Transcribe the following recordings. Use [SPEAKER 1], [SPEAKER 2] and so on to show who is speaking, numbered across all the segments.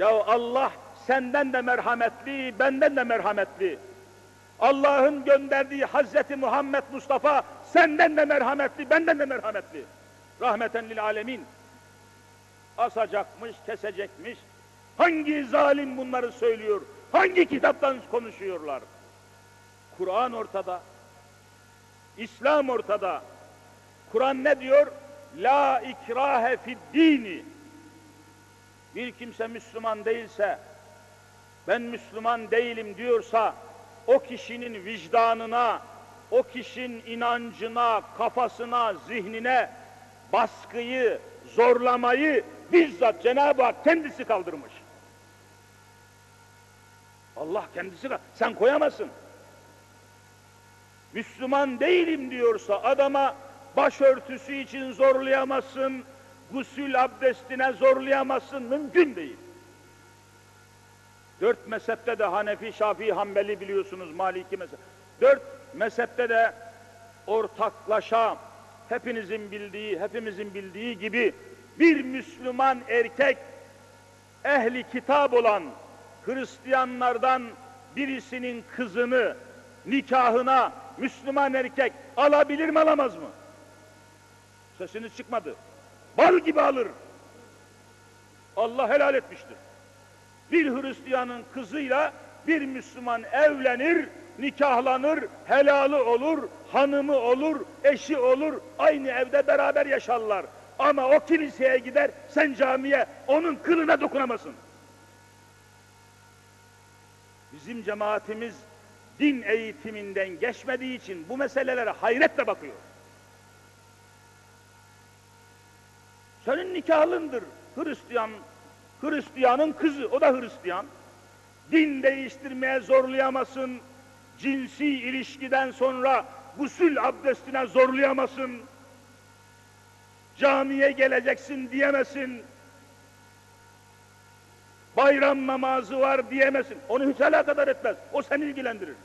[SPEAKER 1] Ya Allah senden de merhametli, benden de merhametli. Allah'ın gönderdiği Hazreti Muhammed Mustafa senden de merhametli, benden de merhametli. Rahmeten lil alemin. Asacakmış, kesecekmiş. Hangi zalim bunları söylüyor? Hangi kitaptan konuşuyorlar? Kur'an ortada. İslam ortada. Kur'an ne diyor? La ikrahe fid dini. Bir kimse Müslüman değilse, ben Müslüman değilim diyorsa, o kişinin vicdanına, o kişinin inancına, kafasına, zihnine baskıyı, zorlamayı bizzat Cenab-ı Hak kendisi kaldırmış. Allah kendisi, sen koyamazsın. Müslüman değilim diyorsa adama başörtüsü için zorlayamazsın, gusül abdestine zorlayamazsın, mümkün değil. Dört mezhepte de Hanefi, Şafii, Hanbeli biliyorsunuz, Maliki mezhep. Dört mezhepte de ortaklaşa, hepinizin bildiği, hepimizin bildiği gibi bir Müslüman erkek, ehli kitap olan Hristiyanlardan birisinin kızını nikahına Müslüman erkek alabilir mi alamaz mı? Sesiniz çıkmadı. Bal gibi alır. Allah helal etmiştir. Bir Hristiyanın kızıyla bir Müslüman evlenir, nikahlanır, helalı olur, hanımı olur, eşi olur, aynı evde beraber yaşarlar. Ama o kiliseye gider, sen camiye onun kılına dokunamazsın. Bizim cemaatimiz din eğitiminden geçmediği için bu meselelere hayretle bakıyor. Senin nikahlındır Hristiyan, Hristiyanın kızı, o da Hristiyan. Din değiştirmeye zorlayamazsın, cinsi ilişkiden sonra gusül abdestine zorlayamazsın, camiye geleceksin diyemesin, bayram namazı var diyemesin. Onu hiç alakadar etmez. O seni ilgilendirir.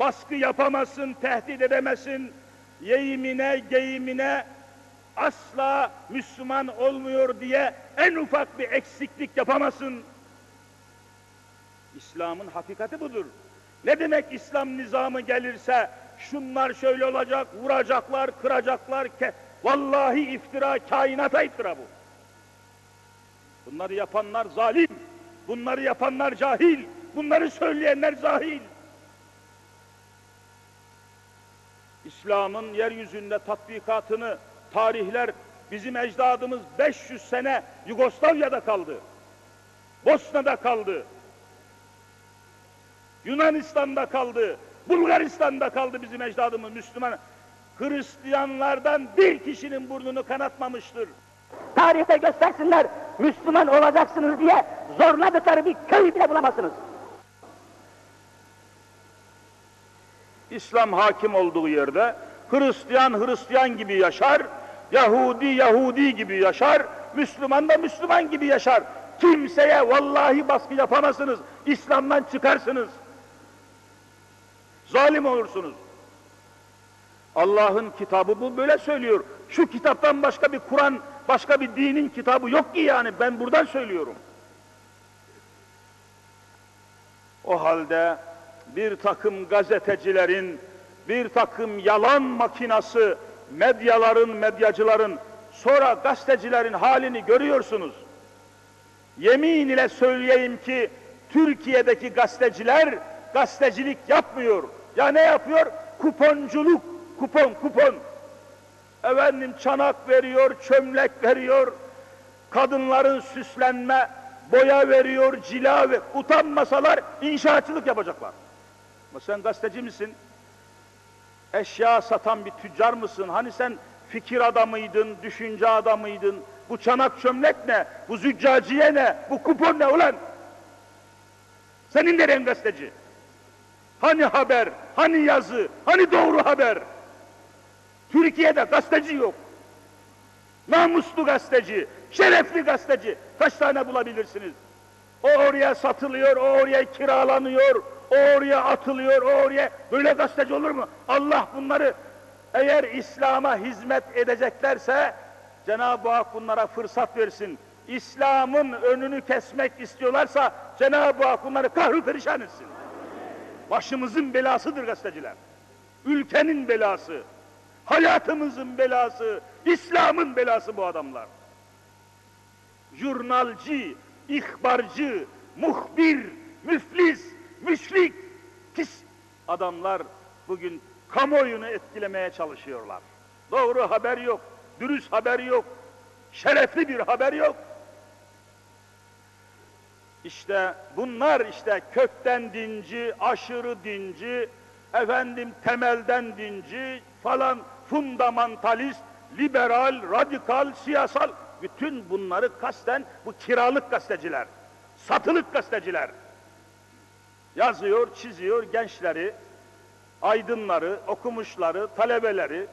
[SPEAKER 1] Baskı yapamazsın, tehdit edemezsin. Yeyimine, geyimine asla Müslüman olmuyor diye en ufak bir eksiklik yapamazsın. İslam'ın hakikati budur. Ne demek İslam nizamı gelirse şunlar şöyle olacak, vuracaklar, kıracaklar. Ke Vallahi iftira, kainata iftira bu. Bunları yapanlar zalim, bunları yapanlar cahil, bunları söyleyenler zahil. İslam'ın yeryüzünde tatbikatını tarihler bizim ecdadımız 500 sene Yugoslavya'da kaldı. Bosna'da kaldı. Yunanistan'da kaldı. Bulgaristan'da kaldı bizim ecdadımız Müslüman. Hristiyanlardan bir kişinin burnunu kanatmamıştır.
[SPEAKER 2] Tarihte göstersinler Müslüman olacaksınız diye zorladıkları bir köy bile bulamazsınız.
[SPEAKER 1] İslam hakim olduğu yerde Hristiyan Hristiyan gibi yaşar, Yahudi Yahudi gibi yaşar, Müslüman da Müslüman gibi yaşar. Kimseye vallahi baskı yapamazsınız, İslam'dan çıkarsınız. Zalim olursunuz. Allah'ın kitabı bu böyle söylüyor. Şu kitaptan başka bir Kur'an, başka bir dinin kitabı yok ki yani ben buradan söylüyorum. O halde bir takım gazetecilerin, bir takım yalan makinası, medyaların, medyacıların, sonra gazetecilerin halini görüyorsunuz. Yemin ile söyleyeyim ki Türkiye'deki gazeteciler gazetecilik yapmıyor. Ya ne yapıyor? Kuponculuk, kupon, kupon. Efendim çanak veriyor, çömlek veriyor, kadınların süslenme, boya veriyor, cila ve utanmasalar inşaatçılık yapacaklar. Ama sen gazeteci misin? Eşya satan bir tüccar mısın? Hani sen fikir adamıydın, düşünce adamıydın? Bu çanak çömlek ne? Bu züccaciye ne? Bu kupon ne ulan? Senin neren gazeteci? Hani haber, hani yazı, hani doğru haber? Türkiye'de gazeteci yok. Namuslu gazeteci, şerefli gazeteci kaç tane bulabilirsiniz? O oraya satılıyor, o oraya kiralanıyor, o oraya atılıyor, o oraya... Böyle gazeteci olur mu? Allah bunları eğer İslam'a hizmet edeceklerse Cenab-ı Hak bunlara fırsat versin. İslam'ın önünü kesmek istiyorlarsa Cenab-ı Hak onları kahru perişan etsin. Başımızın belasıdır gazeteciler. Ülkenin belası, hayatımızın belası, İslam'ın belası bu adamlar. Jurnalci, ihbarcı, muhbir, müflis, müşrik, pis adamlar bugün kamuoyunu etkilemeye çalışıyorlar. Doğru haber yok, dürüst haber yok, şerefli bir haber yok. İşte bunlar işte kökten dinci, aşırı dinci, efendim temelden dinci falan fundamentalist, liberal, radikal, siyasal bütün bunları kasten bu kiralık gazeteciler, satılık gazeteciler yazıyor, çiziyor gençleri, aydınları, okumuşları, talebeleri,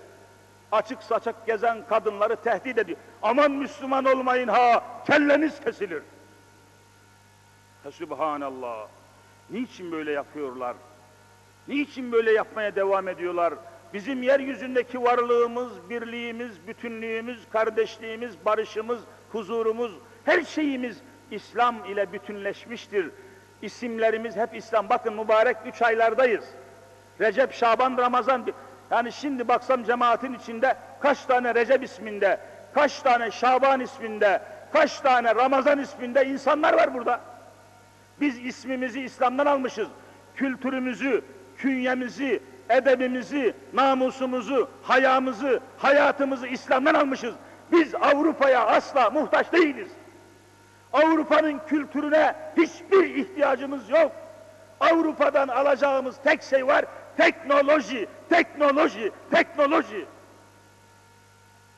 [SPEAKER 1] açık saçak gezen kadınları tehdit ediyor. Aman Müslüman olmayın ha, kelleniz kesilir. Subhanallah. Niçin böyle yapıyorlar? Niçin böyle yapmaya devam ediyorlar? Bizim yeryüzündeki varlığımız, birliğimiz, bütünlüğümüz, kardeşliğimiz, barışımız, huzurumuz, her şeyimiz İslam ile bütünleşmiştir. İsimlerimiz hep İslam. Bakın mübarek üç aylardayız. Recep, Şaban, Ramazan. Yani şimdi baksam cemaatin içinde kaç tane Recep isminde, kaç tane Şaban isminde, kaç tane Ramazan isminde insanlar var burada. Biz ismimizi İslam'dan almışız. Kültürümüzü, künyemizi, edebimizi, namusumuzu, hayamızı, hayatımızı İslam'dan almışız. Biz Avrupa'ya asla muhtaç değiliz. Avrupa'nın kültürüne hiçbir ihtiyacımız yok. Avrupa'dan alacağımız tek şey var, teknoloji, teknoloji, teknoloji.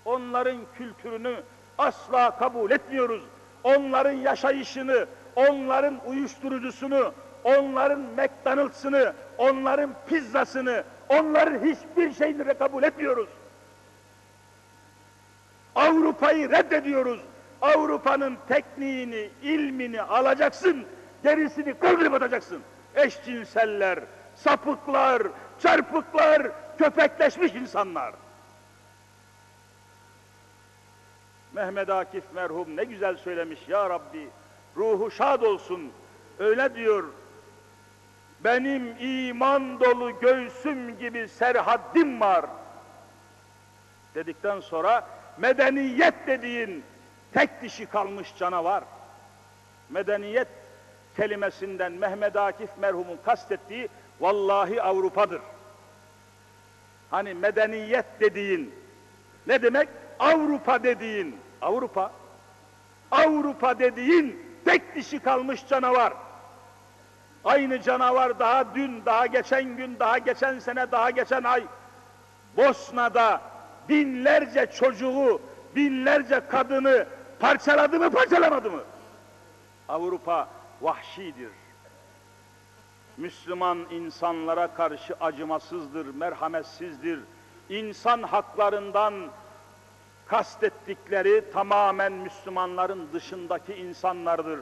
[SPEAKER 1] Onların kültürünü asla kabul etmiyoruz. Onların yaşayışını, onların uyuşturucusunu, onların McDonald's'ını, onların pizzasını, onların hiçbir şeyini kabul etmiyoruz. Avrupa'yı reddediyoruz. Avrupa'nın tekniğini, ilmini alacaksın, gerisini kaldırıp atacaksın. Eşcinseller, sapıklar, çarpıklar, köpekleşmiş insanlar. Mehmet Akif merhum ne güzel söylemiş ya Rabbi. Ruhu şad olsun. Öyle diyor. Benim iman dolu göğsüm gibi serhaddim var. Dedikten sonra medeniyet dediğin tek dişi kalmış canavar. Medeniyet kelimesinden Mehmet Akif merhumun kastettiği vallahi Avrupa'dır. Hani medeniyet dediğin ne demek? Avrupa dediğin Avrupa Avrupa dediğin tek dişi kalmış canavar. Aynı canavar daha dün, daha geçen gün, daha geçen sene, daha geçen ay Bosna'da binlerce çocuğu, binlerce kadını parçaladı mı, parçalamadı mı? Avrupa vahşidir. Müslüman insanlara karşı acımasızdır, merhametsizdir. İnsan haklarından kastettikleri tamamen Müslümanların dışındaki insanlardır.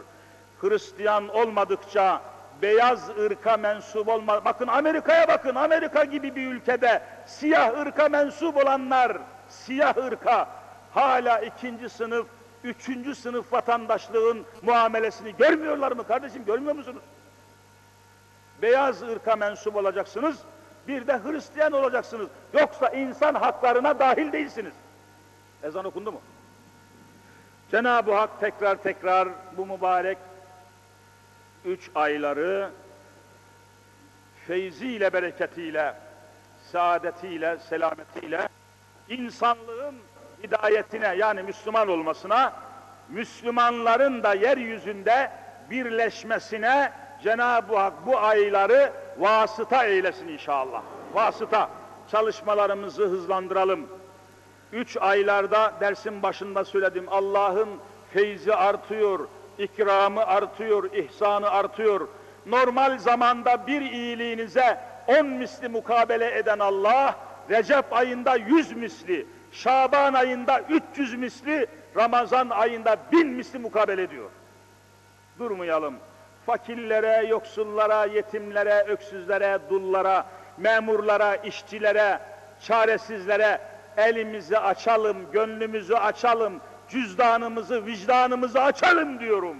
[SPEAKER 1] Hristiyan olmadıkça, beyaz ırka mensup olma. Bakın Amerika'ya bakın, Amerika gibi bir ülkede siyah ırka mensup olanlar, siyah ırka hala ikinci sınıf, üçüncü sınıf vatandaşlığın muamelesini görmüyorlar mı kardeşim, görmüyor musunuz? Beyaz ırka mensup olacaksınız, bir de Hristiyan olacaksınız. Yoksa insan haklarına dahil değilsiniz. Ezan okundu mu? Cenab-ı Hak tekrar tekrar bu mübarek üç ayları feyziyle, bereketiyle, saadetiyle, selametiyle insanlığın hidayetine yani Müslüman olmasına, Müslümanların da yeryüzünde birleşmesine Cenab-ı Hak bu ayları vasıta eylesin inşallah. Vasıta. Çalışmalarımızı hızlandıralım. Üç aylarda dersin başında söyledim Allah'ın feyzi artıyor, ikramı artıyor, ihsanı artıyor. Normal zamanda bir iyiliğinize on misli mukabele eden Allah, Recep ayında yüz misli, Şaban ayında üç yüz misli, Ramazan ayında bin misli mukabele ediyor. Durmayalım. Fakirlere, yoksullara, yetimlere, öksüzlere, dullara, memurlara, işçilere, çaresizlere elimizi açalım, gönlümüzü açalım, cüzdanımızı, vicdanımızı açalım diyorum.